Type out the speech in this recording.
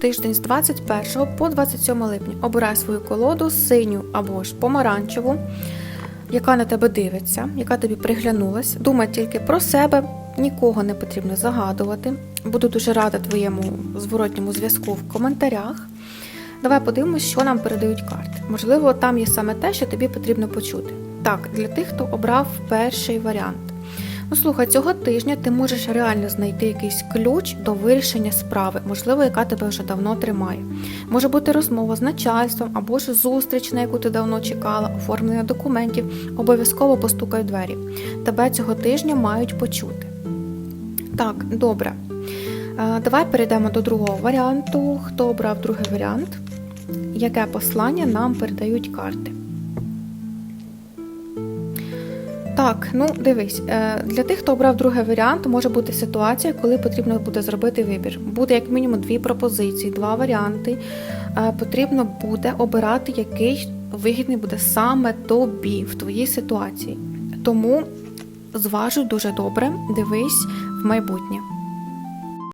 тиждень з 21 по 27 липня. Обирай свою колоду синю або ж помаранчеву, яка на тебе дивиться, яка тобі приглянулась. Думай тільки про себе, нікого не потрібно загадувати. Буду дуже рада твоєму зворотньому зв'язку в коментарях. Давай подивимось, що нам передають карти. Можливо, там є саме те, що тобі потрібно почути. Так, для тих, хто обрав перший варіант. Ну, слухай, цього тижня ти можеш реально знайти якийсь ключ до вирішення справи, можливо, яка тебе вже давно тримає. Може бути розмова з начальством або ж зустріч, на яку ти давно чекала, оформлення документів. Обов'язково постукай в двері. Тебе цього тижня мають почути. Так, добре. Е, Давай перейдемо до другого варіанту. Хто обрав другий варіант? Яке послання нам передають карти? Так, ну дивись, е, для тих, хто обрав другий варіант, може бути ситуація, коли потрібно буде зробити вибір. Буде як мінімум дві пропозиції, два варіанти. Е, Потрібно буде обирати, який вигідний буде саме тобі в твоїй ситуації. Тому зважуй дуже добре, дивись в майбутнє.